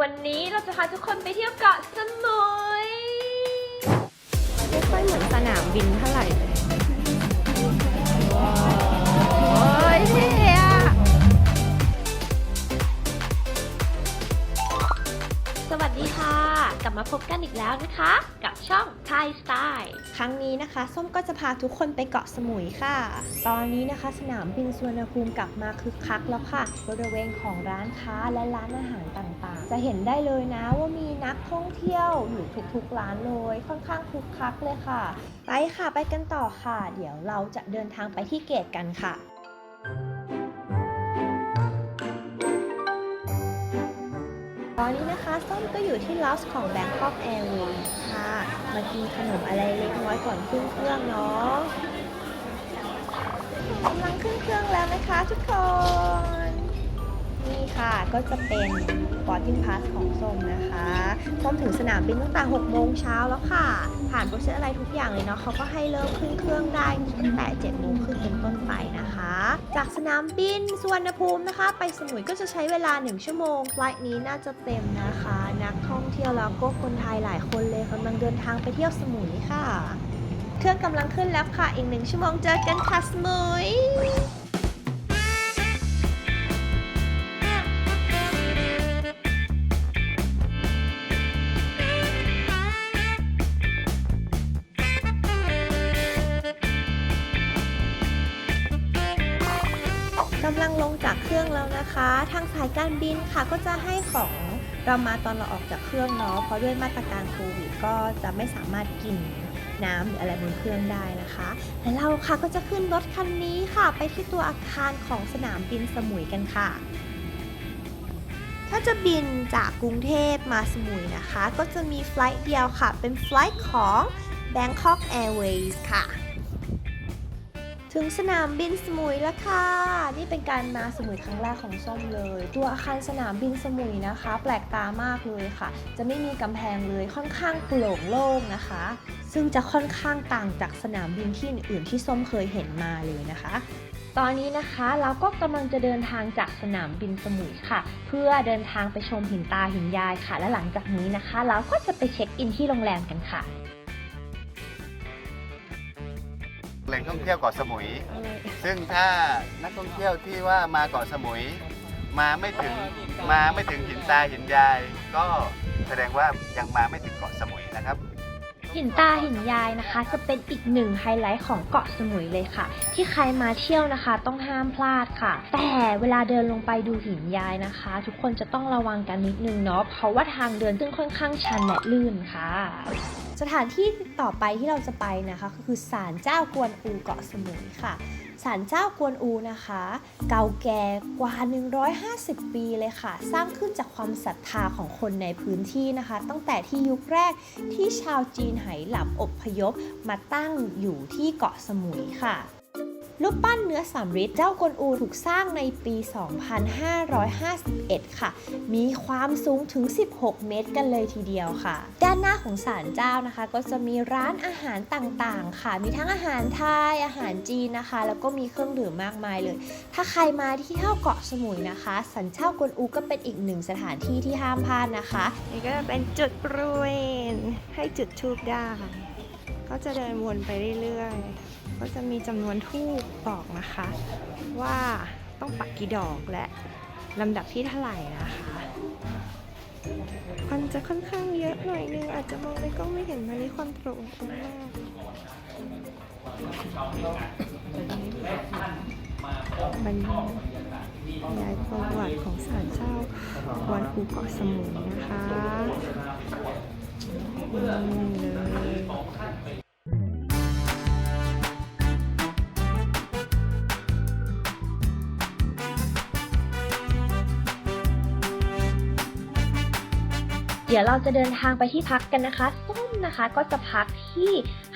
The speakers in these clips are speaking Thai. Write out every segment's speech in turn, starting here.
วันนี้เราจะพาทุกคนไปเที่ยวเกาะสมุย ไม่ค่อยเหมือนสนามบินเท่าไหร่เลย วัสดีค่ะ กลับมาพบกันอีกแล้วนะคะ กับช่อง Thai Style ครั้งนี้นะคะ ส้มก็จะพาทุกคนไปเกาะสมุยค่ะ ตอนนี้นะคะ สนามบินสุวรรณภูมิกลับมาคึกคักแล้วค่ะ บริเวณของร้านค้าและร้านอาหารต่างๆ จะเห็นได้เลยนะว่ามีนักท่องเที่ยวอยู่ทุกๆร้านเลยค่อนข้างคึกคักเลยค่ะ ไปค่ะไปกันต่อค่ะ เดี๋ยวเราจะเดินทางไปที่เกตกันค่ะ ตอนนี้นะคะส้มก็อยู่ที่ลอสของ Bangkok Airways ค่ะ มากินขนมอะไรเล็กน้อยก่อนขึ้นเครื่องเนาะกำลังขึ้นเครื่องแล้วนะคะทุกคน นี่ค่ะก็จะเป็น boarding pass ของส้มนะคะส้มถึงสนามบินตั้งแต่6โมงเช้าแล้วค่ะ ผ่านโปรเซสอะไรทุกอย่างเลยเนาะเขาก็ให้เริ่มขึ้นเครื่องได้ตั้งแต่7โมงครึ่งเป็นต้นไปนะคะ จากสนามบินสุวรรณภูมินะคะ ไปสมุยก็จะใช้เวลา 1 ชั่วโมงไฟล์นี้น่าจะเต็มนะคะ นักท่องเที่ยวแล้วก็คนไทยหลายคนเลยกำลังเดินทางไปเที่ยวสมุยค่ะ เครื่องกำลังขึ้นแล้วค่ะอีกหนึ่งชั่วโมงเจอกันค่ะสมุย กำลังลงจากเครื่องแล้วนะคะ ทางสายการบินค่ะก็จะให้ของเรามาตอนเราออกจากเครื่องเนาะเพราะด้วยมาตรการโควิดก็จะไม่สามารถกินน้ำหรืออะไรบนเครื่องได้นะคะ และเราค่ะก็จะขึ้นรถคันนี้ค่ะ ไปที่ตัวอาคารของสนามบินสมุยกันค่ะ ถ้าจะบินจากกรุงเทพมาสมุยนะคะ ก็จะมีไฟลท์เดียวค่ะ เป็นไฟลท์ของ Bangkok Airways ค่ะ ถึงสนามบินสมุยแล้วค่ะ นี่เป็นการมาสมุยครั้งแรกของส้มเลย ตัวอาคารสนามบินสมุยนะคะ แปลกตามากเลยค่ะ จะไม่มีกำแพงเลยค่อนข้างโปร่งโล่งนะคะ ซึ่งจะค่อนข้างต่างจากสนามบินที่อื่นๆที่ส้มเคยเห็นมาเลยนะคะตอนนี้นะคะเราก็กำลังจะเดินทางจากสนามบินสมุยค่ะ เพื่อเดินทางไปชมหินตาหินยายค่ะ และหลังจากนี้นะคะ เราก็จะไปเช็คอินที่โรงแรมกันค่ะ แหล่งท่องเที่ยวเกาะสมุย ซึ่งถ้านักท่องเที่ยวที่ว่ามาเกาะสมุย มาไม่ถึงมาไม่ถึงหินตาหินยาย ก็แสดงว่ายังมาไม่ถึงเกาะสมุยนะครับหินตาหินยายนะคะ จะเป็นอีกหนึ่งไฮไลท์ของเกาะสมุยเลยค่ะ ที่ใครมาเที่ยวนะคะ ต้องห้ามพลาดค่ะ แต่เวลาเดินลงไปดูหินยายนะคะ ทุกคนจะต้องระวังกันนิดนึงเนาะเพราะว่าทางเดินซึ่งค่อนข้างชันและลื่นค่ะ สถานที่ต่อไปที่เราจะไปนะคะก็คือศาลเจ้ากวนอูเกาะสมุยค่ะศาลเจ้ากวนอูนะคะ เก่าแก่กว่า 150 ปีเลยค่ะ สร้างขึ้นจากความศรัทธาของคนในพื้นที่นะคะ ตั้งแต่ที่ยุคแรกที่ชาวจีนไหหลับอบพยพมาตั้งอยู่ที่เกาะสมุยค่ะ รูปปั้นเนื้อสำริดเจ้ากวนอูถูกสร้างในปี 2551 ค่ะ มีความสูงถึง 16 เมตรกันเลยทีเดียวค่ะ ด้านหน้าของศาลเจ้านะคะ ก็จะมีร้านอาหารต่างๆ ค่ะ มีทั้งอาหารไทย อาหารจีนนะคะ แล้วก็มีเครื่องดื่มมากมายเลย ถ้าใครมาที่เที่ยวเกาะสมุยนะคะ สันเจ้ากวนอูก็เป็นอีกหนึ่งสถานที่ที่ห้ามพลาดนะคะ นี่ก็จะเป็นจุดบริเวณให้จุดทูบได้ ก็จะเดินวนไปเรื่อยๆ ก็จะมีจำนวนทูบบอกนะคะ ว่าต้องปักกี่ดอกและลำดับที่เท่าไหร่นะคะควันจะค่อนข้างเยอะหน่อยนึง อาจจะมองในกล้องไม่เห็นมันนี่ควันโปร่งมากบรรยายประวัติของศาลเจ้าวันภูเกาะสมุยนะคะนี่เลย ดี๋ยวเราจะเดินทางไปที่พักกันนะคะ ส้มนะคะก็จะพักที่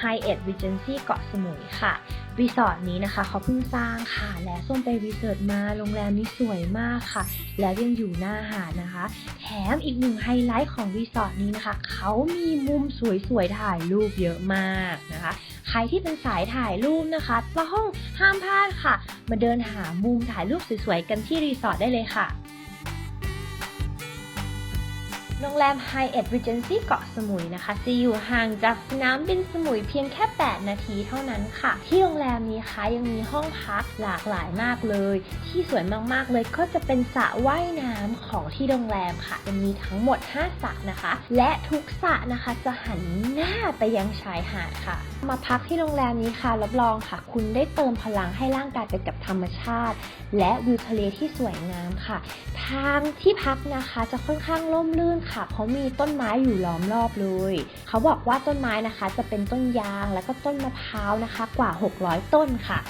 High End Regency เกาะสมุยค่ะ รีสอร์ทนี้นะคะเขาเพิ่งสร้างค่ะ และส้มไปรีเสิร์ชมา โรงแรมนี้สวยมากค่ะ แล้วยังอยู่หน้าหาดนะคะ แถมอีกหนึ่งไฮไลท์ของรีสอร์ทนี้นะคะ เขามีมุมสวยๆ ถ่ายรูปเยอะมากนะคะ ใครที่เป็นสายถ่ายรูปนะคะละห้องห้ามพลาดค่ะ มาเดินหามุมถ่ายรูปสวยๆ กันที่รีสอร์ทได้เลยค่ะ โรงแรม Hyatt Regency เกาะสมุยนะคะ จะอยู่ห่างจากสนามบินสมุยเพียงแค่ 8 นาทีเท่านั้นค่ะ ที่โรงแรมนี้คะยังมีห้องพักหลากหลายมากเลย ที่สวยมากๆเลยก็จะเป็นสระว่ายน้ำของที่โรงแรมค่ะจะมีทั้งหมด 5 สระนะคะ และทุกสระนะคะจะหันหน้าไปยังชายหาดค่ะ มาพักที่โรงแรมนี้ค่ะรับรองค่ะ คุณได้เติมพลังให้ร่างกายไปกับธรรมชาติ และวิวทะเลที่สวยงามค่ะ ทางที่พักนะคะจะค่อนข้างร่มรื่นค่ะเพราะมีต้นไม้อยู่ล้อมรอบเลย เขาบอกว่าต้นไม้นะคะ จะเป็นต้นยางแล้วก็ต้นมะพร้าวนะคะ กว่า 600 ต้นค่ะ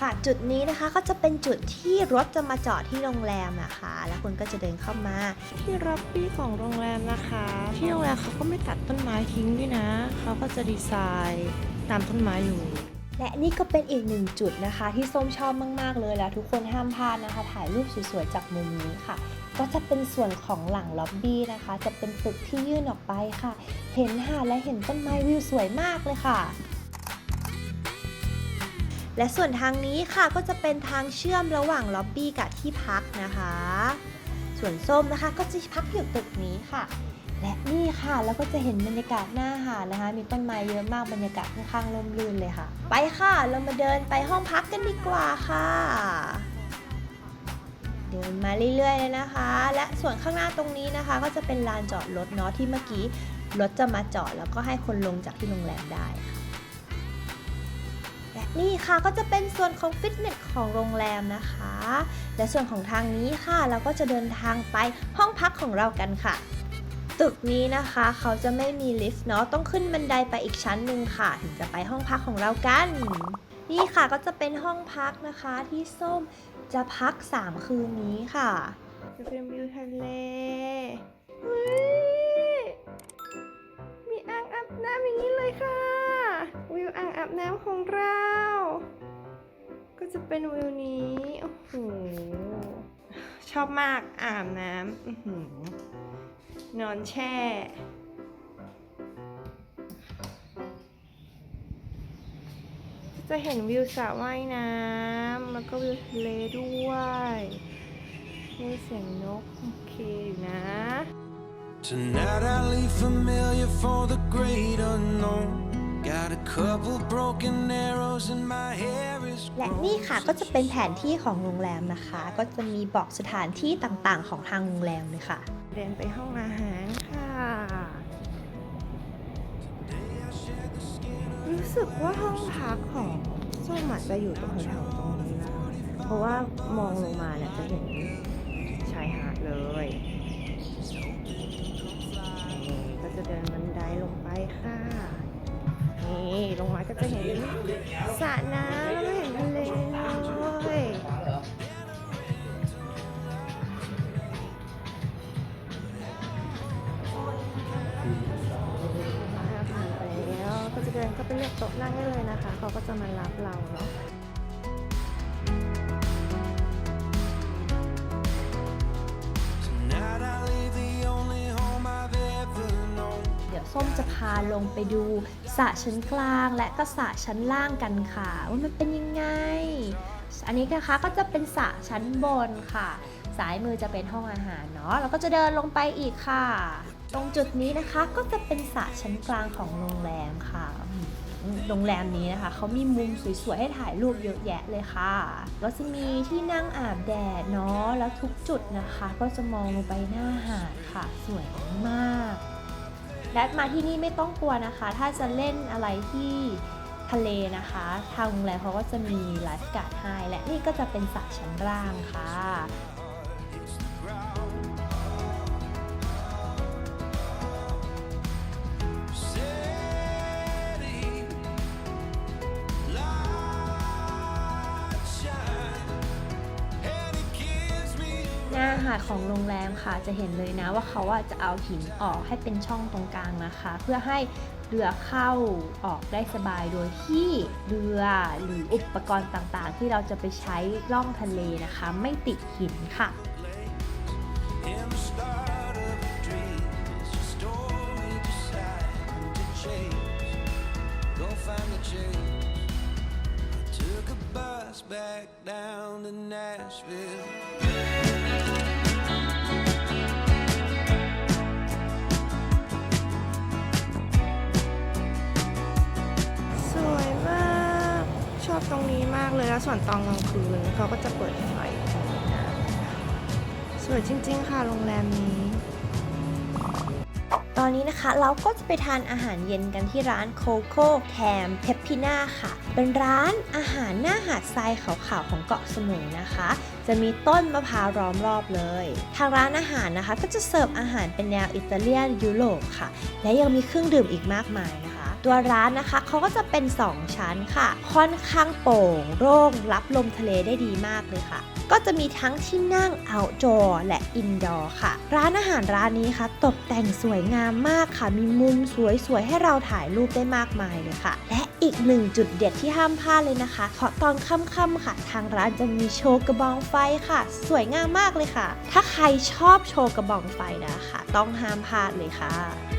ค่ะจุดนี้นะคะก็จะเป็นจุดที่รถจะมาจอดที่โรงแรมนะคะ แล้วคุณก็จะเดินเข้ามาที่ร็อบบี้ของโรงแรมนะคะ ที่โรงแรมเขาก็ไม่ตัดต้นไม้ทิ้งด้วยนะ เขาก็จะดีไซน์ตามต้นไม้อยู่ และนี่ก็เป็นอีกหนึ่งจุดนะคะที่ส้มชอบมาก ๆ เลยแล้วทุกคนห้ามพลาดนะคะ ถ่ายรูปสวยๆจากมุมนี้ค่ะ ก็จะเป็นส่วนของหลังล็อบบี้นะคะ จะเป็นตึกที่ยื่นออกไปค่ะ เห็นหาดและเห็นต้นไม้วิวสวยมากเลยค่ะและส่วนทางนี้ค่ะก็จะเป็นทางเชื่อมระหว่างล็อบบี้กับที่พักนะคะ ส่วนส้มนะคะก็จะพักอยู่ตึกนี้ค่ะ และนี่ค่ะแล้วก็จะเห็นบรรยากาศหน้าหาดนะคะ มีต้นไม้เยอะมากบรรยากาศค่อนข้างร่มรื่นเลยค่ะ ไปค่ะ เรามาเดินไปห้องพักกันดีกว่าค่ะ เดินมาเรื่อยๆเลยนะคะ และส่วนข้างหน้าตรงนี้นะคะ ก็จะเป็นลานจอดรถเนาะที่เมื่อกี้รถจะมาจอดแล้วก็ให้คนลงจากที่โรงแรมได้ค่ะและนี่ค่ะก็จะเป็นส่วนของฟิตเนสของโรงแรมนะคะ และส่วนของทางนี้ค่ะเราก็จะเดินทางไปห้องพักของเรากันค่ะ ตึกนี้นะคะ เขาจะไม่มีลิฟต์เนาะต้องขึ้นบันไดไปอีกชั้นหนึ่งค่ะ ถึงจะไปห้องพักของเรากัน นี่ค่ะก็จะเป็นห้องพักนะคะที่ส้มจะพัก 3 คืนนี้ค่ะจะเป็นวิวทะเลมีอ่างอาบน้ำอย่างนี้เลยค่ะ วิวอ่างอาบน้ำของเรา ก็จะเป็นวิวนี้ โอ้โห ชอบมากอาบน้ำอื้อหือ นอนแช่ จะเห็นวิวสระว่ายน้ำแล้วก็วิวทะเลด้วยมีเสียงนก โอเคอยู่นะ Tonight I leave familiar for the great unknown. Got a couple broken arrows and my hair is และนี่ค่ะก็จะเป็นแผนที่ของโรงแรมนะคะ ก็จะมีบอกสถานที่ต่างๆ ของทางโรงแรมเลยค่ะ เดินไปห้องอาหารค่ะ รู้สึกว่าห้องพักของส้มอาจจะอยู่ตรงแถวๆตรงนี้นะเพราะว่ามองลงมาเนี่ยจะเห็นชายหาดเลยก็จะเดินบันไดลงไปค่ะ นี่ลงมาก็จะเห็นสระน้ำ เดินเข้าไปเลือกโต๊ะนั่งได้เลยนะคะ เขาก็จะมารับเราเนาะเดี๋ยวส้มจะพาลงไปดูสระชั้นกลางและก็สระชั้นล่างกันค่ะ ว่ามันเป็นยังไง อันนี้นะคะก็จะเป็นสระชั้นบนค่ะซ้ายมือจะเป็นห้องอาหารเนาะแล้วก็จะเดินลงไปอีกค่ะ ตรงจุดนี้นะคะก็จะเป็นสระชั้นกลางของโรงแรมค่ะ โรงแรมนี้นะคะ เขามีมุมสวยๆ ให้ถ่ายรูปเยอะแยะเลยค่ะแล้วจะมีที่นั่งอาบแดดเนาะ แล้วทุกจุดนะคะ ก็จะมองลงไปหน้าหาดค่ะ สวยมาก และมาที่นี่ไม่ต้องกลัวนะคะ ถ้าจะเล่นอะไรที่ทะเลนะคะ ทางโรงแรมเขาก็จะมีไลฟ์การ์ดให้และนี่ก็จะเป็นสระชั้นล่างค่ะาดของโรงแรมค่ะ จะเห็นเลยนะว่าเขาอะจะเอาหินออกให้เป็นช่องตรงกลางนะคะ เพื่อให้เรือเข้าออกได้สบายโดยที่เรือหรืออุปกรณ์ต่างๆ ที่เราจะไปใช้ล่องทะเลนะคะ ไม่ติดหินค่ะ in the start of อบตรงนี้มากเลยแล้วส่วนตอนกลางคืนเขาก็จะเปิดไฟสวยจริง ๆ ค่ะโรงแรมนี้ ตอนนี้นะคะเราก็จะไปทานอาหารเย็นกันที่ร้านโคโค่แคมเทปพิน่าค่ะ เป็นร้านอาหารหน้าหาดทรายขาวๆของเกาะสมุยนะคะ จะมีต้นมะพร้าวล้อมรอบเลย ทางร้านอาหารนะคะ ก็จะเสิร์ฟอาหารเป็นแนวอิตาเลียนยุโรปค่ะ และยังมีเครื่องดื่มอีกมากมายนะคะตัวร้านนะคะเขาก็จะเป็น 2 ชั้นค่ะ ค่อนข้างโปร่งโล่งรับลมทะเลได้ดีมากเลยค่ะ ก็จะมีทั้งที่นั่ง outdoor และ indoor ค่ะ ร้านอาหารร้านนี้ค่ะ ตกแต่งสวยงามมากค่ะ มีมุมสวยๆ ให้เราถ่ายรูปได้มากมายเลยค่ะ และอีกหนึ่งจุดเด็ดที่ห้ามพลาดเลยนะคะ เพราะตอนค่ำๆค่ะ ทางร้านจะมีโชว์กระบองไฟค่ะ สวยงามมากเลยค่ะ ถ้าใครชอบโชว์กระบองไฟนะคะ ต้องห้ามพลาดเลยค่ะ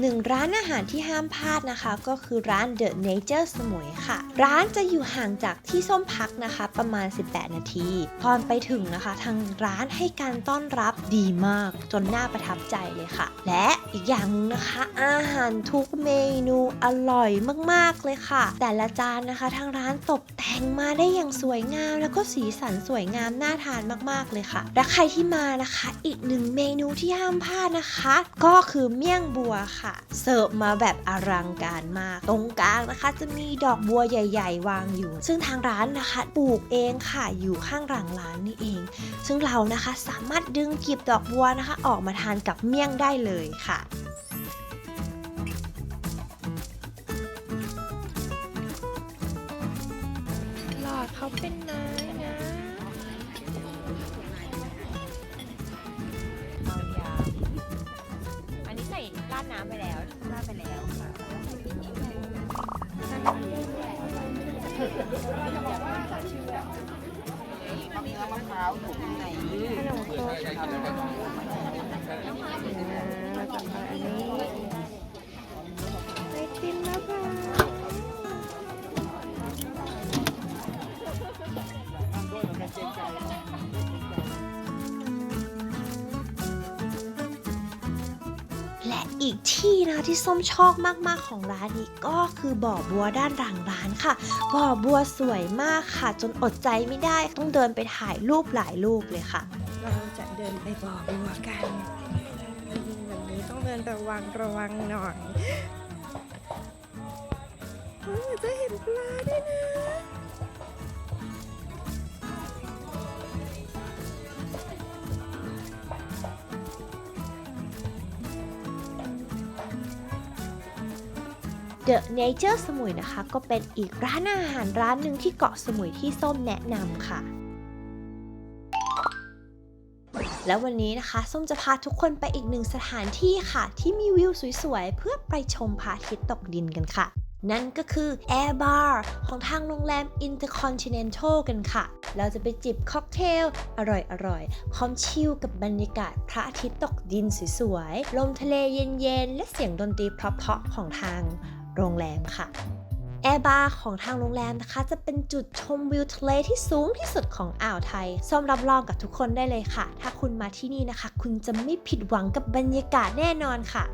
หนึ่งร้านอาหารที่ห้ามพลาดนะคะ ก็คือร้าน The Nature สมุย ค่ะ ร้านจะอยู่ห่างจากที่ส้มพักนะคะ ประมาณ 18 นาที ตอนไปถึงนะคะ ทางร้านให้การต้อนรับดีมากจนน่าประทับใจเลยค่ะ และอีกอย่างนึงนะคะ อาหารทุกเมนูอร่อยมากๆเลยค่ะ แต่ละจานนะคะ ทางร้านตกแต่งมาได้อย่างสวยงาม แล้วก็สีสันสวยงามน่าทานมากๆเลยค่ะ และใครที่มานะคะ อีกหนึ่งเมนูที่ห้ามพลาดนะคะ ก็คือเมี่ยงบัวค่ะ เสิร์ฟมาแบบอลังการมาก ตรงกลางนะคะ จะมีดอกบัววใหญ่ ๆ วางอยู่ ซึ่งทางร้านนะคะปลูกเองค่ะอยู่ข้างหลังร้านนี่เอง ซึ่งเรานะคะสามารถดึงกลีบดอกบัวนะคะ ออกมาทานกับเมี่ยงได้เลยค่ะหลอดเขาเป็นไม้นะอันนี้ใส่ราดน้ำไปแล้ว ไที่ส้มชอบมากๆของร้านนี้ก็คือบ่อบัวด้านหลังร้านค่ะ บ่อบัวสวยมากค่ะ จนอดใจไม่ได้ต้องเดินไปถ่ายรูปหลายรูปเลยค่ะ เราจะเดินไปบ่อบัวกันแบบนี้ต้องเดินระวังระวังหน่อยจะเห็นปลาด้วยนะ The Nature สมุยนะคะ ก็เป็นอีกร้านอาหารร้านหนึ่งที่เกาะสมุยที่ส้มแนะนำค่ะ แล้ววันนี้นะคะ ส้มจะพาทุกคนไปอีกหนึ่งสถานที่ค่ะ ที่มีวิวสวยๆ เพื่อไปชมพระอาทิตย์ตกดินกันค่ะ นั่นก็คือ Air Bar ของทางโรงแรม Intercontinental กันค่ะ เราจะไปจิบค็อกเทล อร่อยๆ พร้อมชิลกับบรรยากาศพระอาทิตย์ตกดินสวยๆ ลมทะเลเย็นๆ และเสียงดนตรีเพราะๆของทาง โรงแรมค่ะแอร์บาร์ของทางโรงแรมนะคะ จะเป็นจุดชมวิวทะเลที่สูงที่สุดของอ่าวไทยส้มรับรองกับทุกคนได้เลยค่ะ ถ้าคุณมาที่นี่นะคะ คุณจะไม่ผิดหวังกับบรรยากาศแน่นอนค่ะ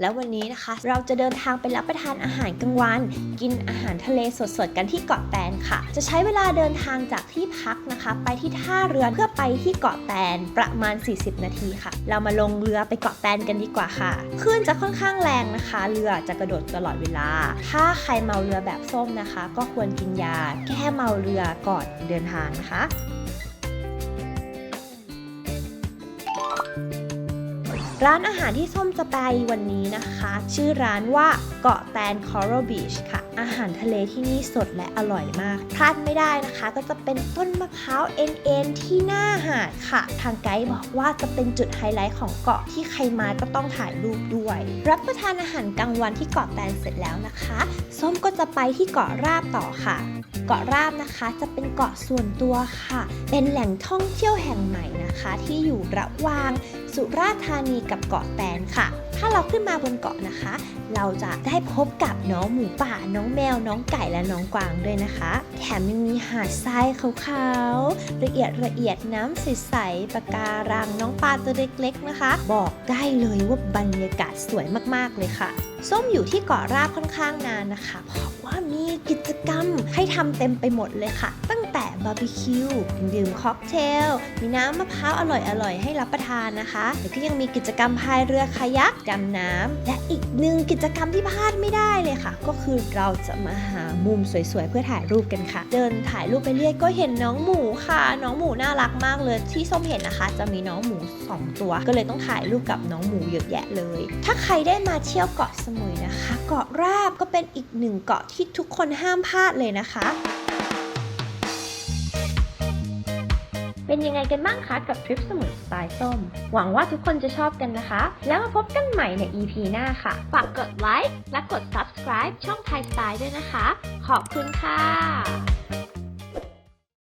แล้ววันนี้นะคะ เราจะเดินทางไปรับประทานอาหารกลางวัน กินอาหารทะเลสดๆกันที่เกาะแตนค่ะ จะใช้เวลาเดินทางจากที่พักนะคะ ไปที่ท่าเรือเพื่อไปที่เกาะแตนประมาณ 40 นาทีค่ะ เรามาลงเรือไปเกาะแตนกันดีกว่าค่ะคลื่นจะค่อนข้างแรงนะคะ เรือจะกระโดดตลอดเวลา ถ้าใครเมาเรือแบบส้มนะคะ ก็ควรกินยาแก้เมาเรือก่อนเดินทางนะคะ ร้านอาหารที่ส้มจะไปวันนี้นะคะ ชื่อร้านว่าเกาะแตน Coral Beach ค่ะ อาหารทะเลที่นี่สดและอร่อยมาก พลาดไม่ได้นะคะ ก็จะเป็นต้นมะพร้าวเอ็นๆที่หน้าหาดค่ะ ทางไกด์บอกว่าจะเป็นจุดไฮไลท์ของเกาะที่ใครมาก็ต้องถ่ายรูปด้วย รับประทานอาหารกลางวันที่เกาะแตนเสร็จแล้วนะคะ ส้มก็จะไปที่เกาะราบต่อค่ะ เกาะราบนะคะจะเป็นเกาะส่วนตัวค่ะ เป็นแหล่งท่องเที่ยวแห่งใหม่นะคะ ที่อยู่ระหว่าง สุราษฎร์ธานีกับเกาะแตนค่ะ ถ้าเราขึ้นมาบนเกาะนะคะเราจะได้พบกับน้องหมูป่า น้องแมว น้องไก่และน้องกวางด้วยนะคะ แถมยังมีหาดทรายขาวๆละเอียดละเอียดน้ำใสๆปะการังน้องปลาตัวเล็กๆนะคะ บอกได้เลยว่าบรรยากาศสวยมากๆเลยค่ะ ส้มอยู่ที่เกาะราบค่อนข้างนานนะคะเพราะว่ามีกิจกรรมให้ทำเต็มไปหมดเลยค่ะ ตั้งแต่บาร์บีคิวดื่มค็อกเทล มีน้ำมะพร้าวอร่อยๆให้รับประทานนะคะแล้วก็ยังมีกิจกรรมพายเรือคายักดำน้ำและอีกหนึ่งกิจกรรมที่พลาดไม่ได้เลยค่ะ ก็คือเราจะมาหามุมสวยๆ เพื่อถ่ายรูปกันค่ะ เดินถ่ายรูปไปเรื่อยก็เห็นน้องหมูค่ะ น้องหมูน่ารักมากเลยที่ส้มเห็นนะคะ จะมีน้องหมูสองตัว ก็เลยต้องถ่ายรูปกับน้องหมูเยอะแยะเลย ถ้าใครได้มาเที่ยวเกาะสมุยนะคะ เกาะราบก็เป็นอีกหนึ่งเกาะที่ทุกคนห้ามพลาดเลยนะคะ เป็นยังไงกันบ้างคะกับทริปสมุยสไตล์ส้ม หวังว่าทุกคนจะชอบกันนะคะ แล้วมาพบกันใหม่ใน EP หน้าค่ะ ฝากกดไลค์และกด subscribe ช่องไทยสไตล์ด้วยนะคะ ขอบคุณค่ะ